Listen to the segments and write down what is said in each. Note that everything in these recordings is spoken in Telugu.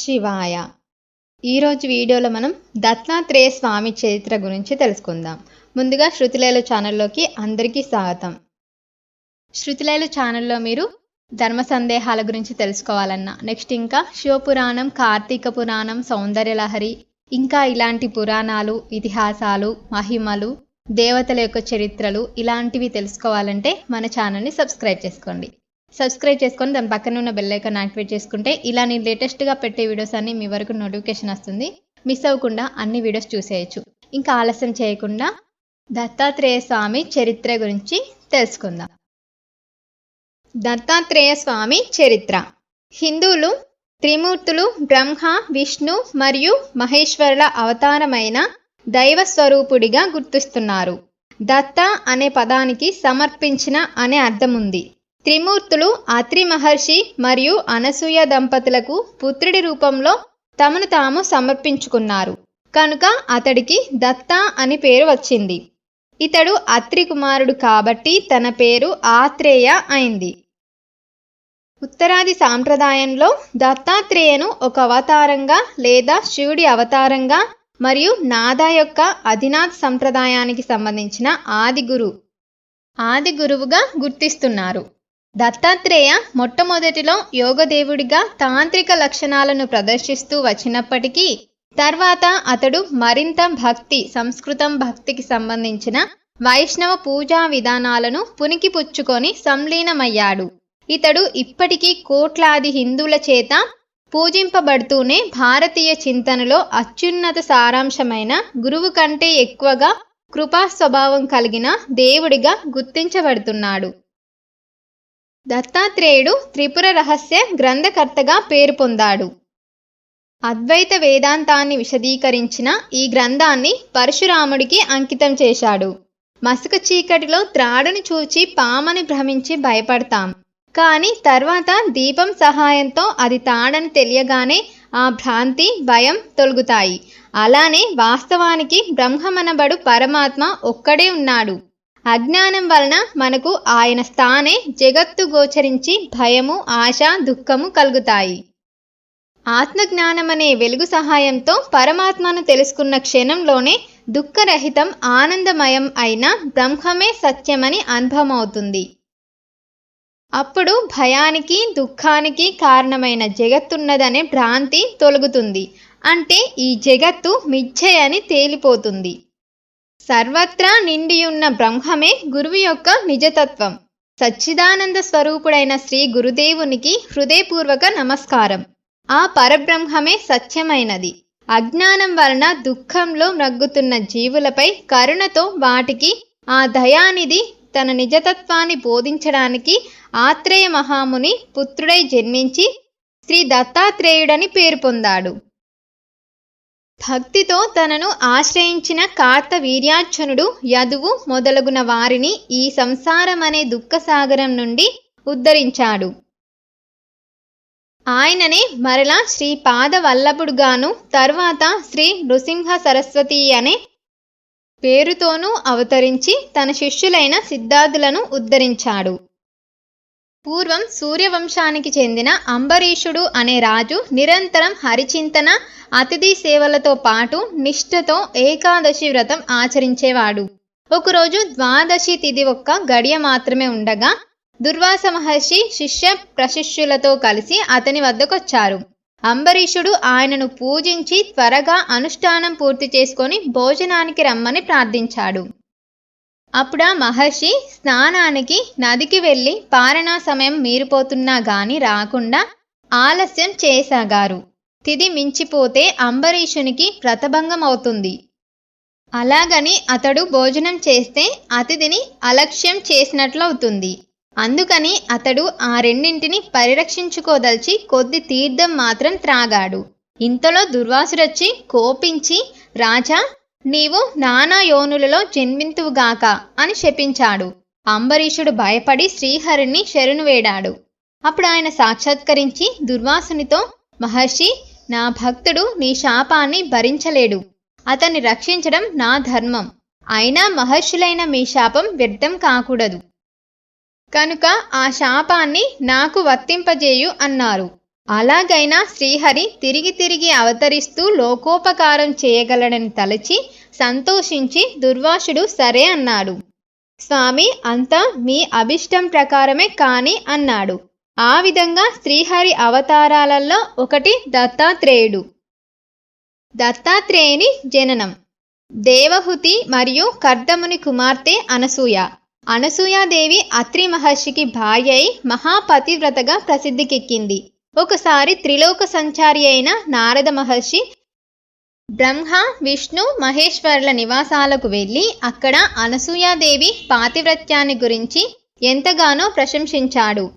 శివాయ ఈరోజు వీడియోలో మనం దత్తాత్రేయ స్వామి చరిత్ర గురించి తెలుసుకుందాం. ముందుగా శృతిలేలు ఛానల్లోకి అందరికీ స్వాగతం. శృతిలేలు ఛానల్లో మీరు ధర్మ సందేహాల గురించి తెలుసుకోవాలన్నా నెక్స్ట్ ఇంకా శివపురాణం కార్తీక పురాణం సౌందర్యలహరి ఇంకా ఇలాంటి పురాణాలు ఇతిహాసాలు మహిమలు దేవతల యొక్క చరిత్రలు ఇలాంటివి తెలుసుకోవాలంటే మన ఛానల్ని సబ్స్క్రైబ్ చేసుకోండి. సబ్స్క్రైబ్ చేసుకొని దాని పక్కన ఉన్న బెల్ ఐకాన్ యాక్టివేట్ చేసుకుంటే ఇలా నేను లేటెస్ట్గా పెట్టే వీడియోస్ అన్ని మీ వరకు నోటిఫికేషన్ వస్తుంది. మిస్ అవ్వకుండా అన్ని వీడియోస్ చూసేయచ్చు. ఇంకా ఆలస్యం చేయకుండా దత్తాత్రేయ స్వామి చరిత్ర గురించి తెలుసుకుందాం. దత్తాత్రేయ స్వామి చరిత్ర. హిందువులు త్రిమూర్తులు బ్రహ్మ విష్ణు మరియు మహేశ్వరుల అవతారమైన దైవ స్వరూపుడిగా గుర్తిస్తున్నారు. దత్త అనే పదానికి సమర్పించిన అనే అర్థం ఉంది త్రిమూర్తులు అత్రి మహర్షి మరియు అనసూయ దంపతులకు పుత్రుడి రూపంలో తమను తాము సమర్పించుకున్నారు. కనుక అతడికి దత్త అని పేరు వచ్చింది. ఇతడు అత్రి కుమారుడు కాబట్టి తన పేరు ఆత్రేయ అయింది. ఉత్తరాది సాంప్రదాయంలో దత్తాత్రేయను ఒక అవతారంగా లేదా శివుడి అవతారంగా మరియు నాదా యొక్క అధినాథ్ సంప్రదాయానికి సంబంధించిన ఆది గురు ఆది గురువుగా గుర్తిస్తున్నారు. దత్తాత్రేయ మొట్టమొదటిలో యోగదేవుడిగా తాంత్రిక లక్షణాలను ప్రదర్శిస్తూ వచ్చినప్పటికీ తర్వాత అతడు మరింత భక్తి సంస్కృతం భక్తికి సంబంధించిన వైష్ణవ పూజా విధానాలను పునికిపుచ్చుకొని సంలీనమయ్యాడు. ఇతడు ఇప్పటికీ కోట్లాది హిందువుల చేత పూజింపబడుతూనే భారతీయ చింతనలో అత్యున్నత సారాంశమైన గురువు కంటే ఎక్కువగా కృపా స్వభావం కలిగిన దేవుడిగా గుర్తించబడుతున్నాడు. దత్తాత్రేయుడు త్రిపుర రహస్య గ్రంథకర్తగా పేరు పొందాడు. అద్వైత వేదాంతాన్ని విశదీకరించిన ఈ గ్రంథాన్ని పరశురాముడికి అంకితం చేశాడు. మసక చీకటిలో త్రాడును చూచి పామని భ్రమించి భయపడతాం. కానీ తర్వాత దీపం సహాయంతో అది తాడని తెలియగానే ఆ భ్రాంతి భయం తొలుగుతాయి. అలానే వాస్తవానికి బ్రహ్మమనబడు పరమాత్మ ఒక్కడే ఉన్నాడు. అజ్ఞానం వలన మనకు ఆయన స్థానే జగత్తు గోచరించి భయము ఆశ దుఃఖము కలుగుతాయి. ఆత్మజ్ఞానమనే వెలుగు సహాయంతో పరమాత్మను తెలుసుకున్న క్షణంలోనే దుఃఖరహితం ఆనందమయం అయిన బ్రహ్మమే సత్యమని అనుభవమవుతుంది. అప్పుడు భయానికి దుఃఖానికి కారణమైన జగత్తున్నదనే భ్రాంతి తొలగుతుంది. అంటే ఈ జగత్తు మిథ్యయని తేలిపోతుంది. సర్వత్రా నిండియున్న బ్రహ్మమే గురువు యొక్క నిజతత్వం. సచ్చిదానంద స్వరూపుడైన శ్రీ గురుదేవునికి హృదయపూర్వక నమస్కారం. ఆ పరబ్రహ్మమే సత్యమైనది. అజ్ఞానం వలన దుఃఖంలో మ్రగ్గుతున్న జీవులపై కరుణతో వాటికి ఆ దయానిధి తన నిజతత్వాన్ని బోధించడానికి ఆత్రేయ మహాముని పుత్రుడై జన్మించి శ్రీ దత్తాత్రేయుడని పేరు పొందాడు. భక్తితో తనను ఆశ్రయించిన కార్త వీర్యార్చనుడు యదువు మొదలగున వారిని ఈ సంసారం అనే దుఃఖసాగరం నుండి ఉద్ధరించాడు. ఆయననే మరలా శ్రీ పాద వల్లభుడుగాను తర్వాత శ్రీ నృసింహ సరస్వతి అనే పేరుతోనూ అవతరించి తన శిష్యులైన సిద్ధార్థులను ఉద్ధరించాడు. పూర్వం సూర్యవంశానికి చెందిన అంబరీషుడు అనే రాజు నిరంతరం హరిచింతన అతిథి సేవలతో పాటు నిష్ఠతో ఏకాదశి వ్రతం ఆచరించేవాడు. ఒకరోజు ద్వాదశి తిథి ఒక్క గడియ మాత్రమే ఉండగా దుర్వాస మహర్షి శిష్య ప్రశిష్యులతో కలిసి అతని వద్దకొచ్చారు. అంబరీషుడు ఆయనను పూజించి త్వరగా అనుష్ఠానం పూర్తి చేసుకొని భోజనానికి రమ్మని ప్రార్థించాడు. అప్పుడా మహర్షి స్నానానికి నదికి వెళ్ళి పారణా సమయం మీరిపోతున్నా గాని రాకుండా ఆలస్యం చేసాగారు. తిది మించిపోతే అంబరీషునికి వ్రతభంగం అవుతుంది అలాగని అతడు భోజనం చేస్తే అతిథిని అలక్ష్యం చేసినట్లవుతుంది. అందుకని అతడు ఆ రెండింటిని పరిరక్షించుకోదలిచి కొద్ది తీర్థం మాత్రం త్రాగాడు. ఇంతలో దుర్వాసురొచ్చి కోపించి రాజా నీవు నానా యోనులలో జన్మింతువుగాక అని శపించాడు. అంబరీషుడు భయపడి శ్రీహరిని శరణు వేడాడు. అప్పుడు ఆయన సాక్షాత్కరించి దుర్వాసునితో మహర్షి నా భక్తుడు నీ శాపాన్ని భరించలేడు. అతన్ని రక్షించడం నా ధర్మం. అయినా మహర్షులైన మీ శాపం వ్యర్థం కాకూడదు. కనుక ఆ శాపాన్ని నాకు వర్తింపజేయు అన్నారు. అలాగైనా శ్రీహరి తిరిగి తిరిగి అవతరిస్తూ లోకోపకారం చేయగలడని తలచి సంతోషించి దుర్వాసుడు సరే అన్నాడు. స్వామి అంతా మీ అభిష్టం ప్రకారమే కాని అన్నాడు. ఆ విధంగా శ్రీహరి అవతారాలలో ఒకటి దత్తాత్రేయుడు. దత్తాత్రేయుని జననం. దేవహుతి మరియు కర్దముని కుమార్తె అనసూయ. అనసూయాదేవి అత్రి మహర్షికి భార్య అయి మహాపతివ్రతగా ప్రసిద్ధికెక్కింది. ఒకసారి త్రిలోక సంచారి అయిన నారద మహర్షి బ్రహ్మ విష్ణు మహేశ్వరుల నివాసాలకు వెళ్ళి అక్కడ అనసూయాదేవి పాతివ్రత్యాన్ని గురించి ఎంతగానో ప్రశంసించాడు.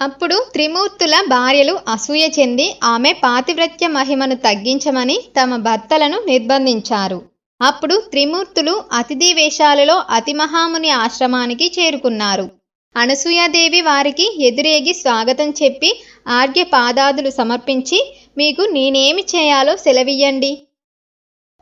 అప్పుడు త్రిమూర్తుల భార్యలు అసూయ చెంది ఆమె పాతివ్రత్య మహిమను తగ్గించమని తమ భర్తలను నిర్బంధించారు. అప్పుడు త్రిమూర్తులు అతిథి వేషాలలో అతిమహాముని ఆశ్రమానికి చేరుకున్నారు. అనసూయాదేవి వారికి ఎదురేగి స్వాగతం చెప్పి ఆర్య పాదాదులు సమర్పించి మీకు నేనేమి చేయాలో సెలవియ్యండి.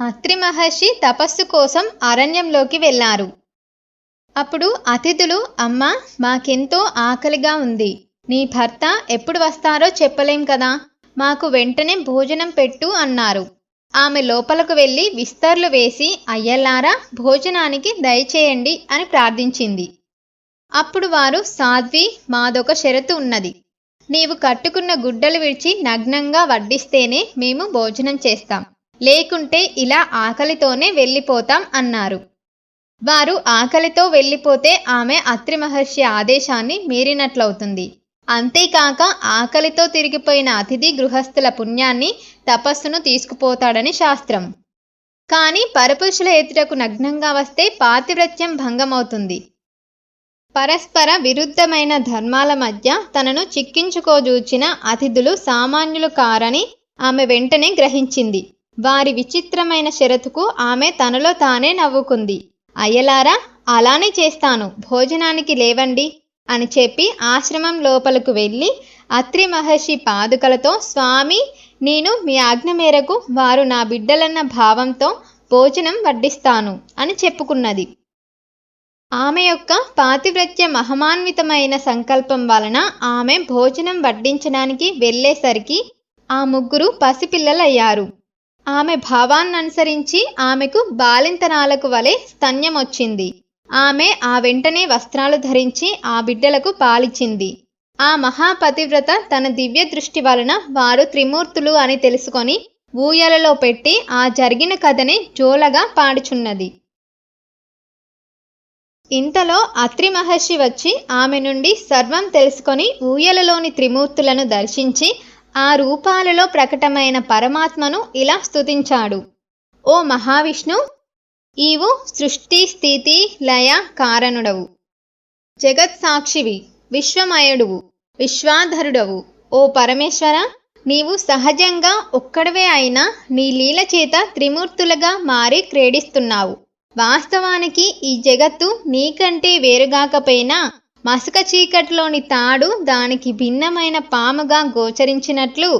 అత్రి మహర్షి తపస్సు కోసం అరణ్యంలోకి వెళ్ళారు. అప్పుడు అతిథులు అమ్మ మాకెంతో ఆకలిగా ఉంది. నీ భర్త ఎప్పుడు వస్తారో చెప్పలేం కదా. మాకు వెంటనే భోజనం పెట్టు అన్నారు. ఆమె లోపలకు వెళ్ళి విస్తర్లు వేసి అయ్యల్లారా భోజనానికి దయచేయండి అని ప్రార్థించింది. అప్పుడు వారు సాధ్వి మాదొక షరతు ఉన్నది. నీవు కట్టుకున్న గుడ్డలు విడిచి నగ్నంగా వడ్డిస్తేనే మేము భోజనం చేస్తాం. లేకుంటే ఇలా ఆకలితోనే వెళ్ళిపోతాం అన్నారు. వారు ఆకలితో వెళ్ళిపోతే ఆమె అత్రి మహర్షి ఆదేశాన్ని మీరినట్లవుతుంది. అంతేకాక ఆకలితో తిరిగిపోయిన అతిథి గృహస్థుల పుణ్యాన్ని తపస్సును తీసుకుపోతాడని శాస్త్రం. కానీ పరపురుషుల ఎదుటకు నగ్నంగా వస్తే పాతివ్రత్యం భంగమవుతుంది. పరస్పర విరుద్ధమైన ధర్మాల మధ్య తనను చిక్కించుకోజూచిన అతిథులు సామాన్యులు కారని ఆమె వెంటనే గ్రహించింది. వారి విచిత్రమైన షరతుకు ఆమె తనలో తానే నవ్వుకుంది. అయ్యలారా అలానే చేస్తాను. భోజనానికి లేవండి అని చెప్పి ఆశ్రమం లోపలకు వెళ్ళి అత్రి మహర్షి పాదుకలతో స్వామి నేను మీ ఆజ్ఞ మేరకు వారు నా బిడ్డలన్న భావంతో భోజనం వడ్డిస్తాను అని చెప్పుకున్నది. ఆమె యొక్క పాతివ్రత్య మహమాన్వితమైన సంకల్పం వలన ఆమె భోజనం వడ్డించడానికి వెళ్ళేసరికి ఆ ముగ్గురు పసిపిల్లలయ్యారు. ఆమె భావాన్ననుసరించి ఆమెకు బాలింతనాలకు వలె స్తన్యం వచ్చింది ఆమె ఆ వెంటనే వస్త్రాలు ధరించి ఆ బిడ్డలకు పాలిచ్చింది. ఆ మహాపతివ్రత తన దివ్య దృష్టి వలన వారు త్రిమూర్తులు అని తెలుసుకొని ఊయలలో పెట్టి ఆ జరిగిన కథని జోలగా పాడుచున్నది. ఇంతలో అత్రి మహర్షి వచ్చి ఆమె నుండి సర్వం తెలుసుకొని ఊయలలోని త్రిమూర్తులను దర్శించి ఆ రూపాలలో ప్రకటమైన పరమాత్మను ఇలా స్తుతించాడు. ఓ మహావిష్ణు ఈవు సృష్టి స్థితి లయ కారణుడవు. జగత్ సాక్షివి విశ్వమయుడువు విశ్వాధరుడవు. ఓ పరమేశ్వర నీవు సహజంగా ఒక్కడవే అయినా నీ లీల చేత త్రిమూర్తులుగా మారి క్రీడిస్తున్నావు. వాస్తవానికి ఈ జగత్తు నీకంటే వేరుగాకపోయినా మసక చీకట్లోని తాడు దానికి భిన్నమైన పాముగా గోచరించినట్లు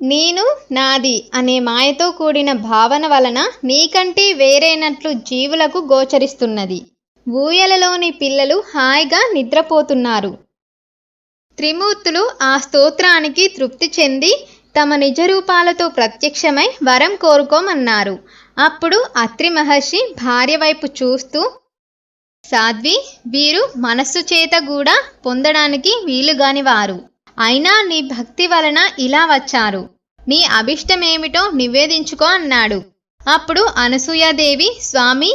నేను నాది అనే మాయతో కూడిన భావన వలన నీకంటే వేరైనట్లు జీవులకు గోచరిస్తున్నది. ఊయలలోని పిల్లలు హాయిగా నిద్రపోతున్నారు. త్రిమూర్తులు ఆ స్తోత్రానికి తృప్తి చెంది తమ నిజ రూపాలతో ప్రత్యక్షమై వరం కోరుకోమన్నారు. అప్పుడు అత్రి మహర్షి భార్య వైపు చూస్తూ సాధ్వి వీరు మనస్సు చేత కూడా పొందడానికి వీలుగాని వారు అయినా నీ భక్తి వలన ఇలా వచ్చారు. నీ అభిష్టమేమిటో నివేదించుకో అన్నాడు. అప్పుడు అనసూయాదేవి స్వామి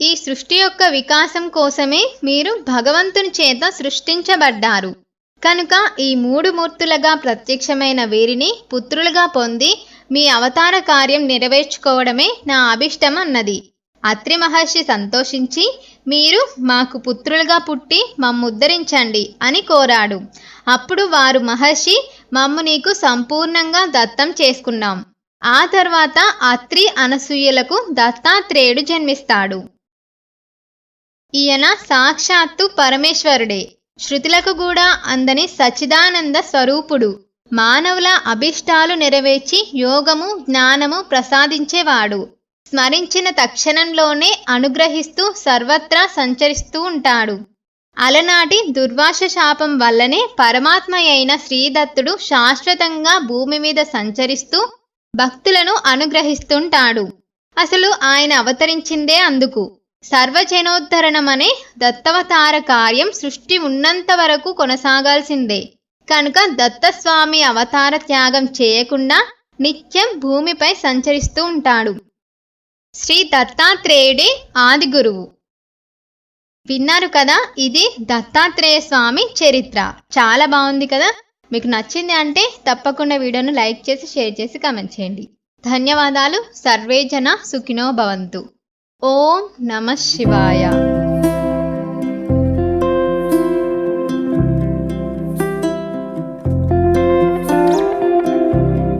ఈ సృష్టి యొక్క వికాసం కోసమే మీరు భగవంతుని చేత సృష్టించబడ్డారు. కనుక ఈ మూడు మూర్తులుగా ప్రత్యక్షమైన వీరిని పుత్రులుగా పొంది మీ అవతార కార్యం నెరవేర్చుకోవడమే నా అభిష్టం అన్నది అత్రి మహర్షి సంతోషించి మీరు మాకు పుత్రులుగా పుట్టి మమ్ముద్ధరించండి అని కోరాడు. అప్పుడు వారు మహర్షి మమ్ము నీకు సంపూర్ణంగా దత్తం చేసుకున్నాం. ఆ తర్వాత అత్రి అనసూయలకు దత్తాత్రేయుడు జన్మిస్తాడు. ఈయన సాక్షాత్తు పరమేశ్వరుడే. శృతులకు కూడా అందని సచిదానంద స్వరూపుడు. మానవుల అభిష్టాలు నెరవేర్చి యోగము జ్ఞానము ప్రసాదించేవాడు. స్మరించిన తక్షణంలోనే అనుగ్రహిస్తూ సర్వత్రా సంచరిస్తూ ఉంటాడు. అలనాటి దుర్వాస శాపం వల్లనే పరమాత్మ అయిన శ్రీదత్తుడు శాశ్వతంగా భూమి మీద సంచరిస్తూ భక్తులను అనుగ్రహిస్తుంటాడు. అసలు ఆయన అవతరించిందే అందుకు. సర్వజనోద్ధరణమనే దత్తవతార కార్యం సృష్టి ఉన్నంత వరకు కొనసాగాల్సిందే. కనుక దత్తస్వామి అవతార త్యాగం చేయకుండా నిత్యం భూమిపై సంచరిస్తూ ఉంటాడు. శ్రీ దత్తాత్రేయుడే ఆది గురువు. విన్నారు కదా ఇది దత్తాత్రేయ స్వామి చరిత్ర. చాలా బాగుంది కదా? మీకు నచ్చింది అంటే తప్పకుండా వీడియోను లైక్ చేసి షేర్ చేసి కమెంట్ చేయండి. ధన్యవాదాలు. సర్వే జన సుఖినో భవంతు. ఓం నమ శివాయ.